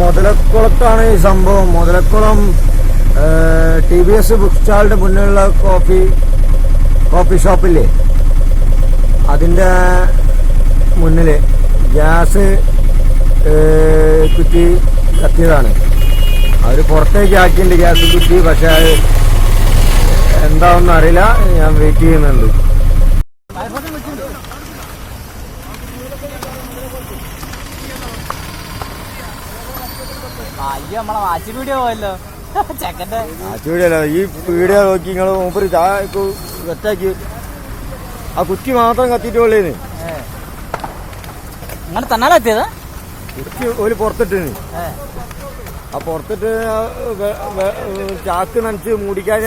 മുതലക്കുളത്താണ് ഈ സംഭവം. Muthalakkulam T V S book സ്റ്റാളിന്റെ മുന്നിലുള്ള കോഫി കോഫി ഷോപ്പില്ലേ? അതിന്റെ മുന്നിൽ ഗ്യാസ് കുറ്റി കത്തിയതാണ്. അവർ പുറത്തേക്ക് ആക്കിയിട്ടുണ്ട് ഗ്യാസ് കുറ്റി പക്ഷേ അത് എന്താണെന്ന് അറിയില്ല ഞാൻ വെയിറ്റ് ചെയ്യുന്നുണ്ട്. അയ്യോ നമ്മളെ വാച്ച് വീഡിയോ പോയല്ലോ. ചെക്കന്റെ ആച്ചുകൂടിയല്ല ഈ വീഡിയോ നോക്കി നിങ്ങൾ മൂപ്പര് സെറ്റാക്കി. ആ കുറ്റി മാത്രം കത്തിയിട്ടുള്ളേന്ന് അങ്ങനെ തന്നാലെത്തിയത് കുറ്റി ഒരു പുറത്തിട്ടിന്. ആ പുറത്തിട്ട് ചാക്ക് നനച്ച് മൂടിക്കാൻ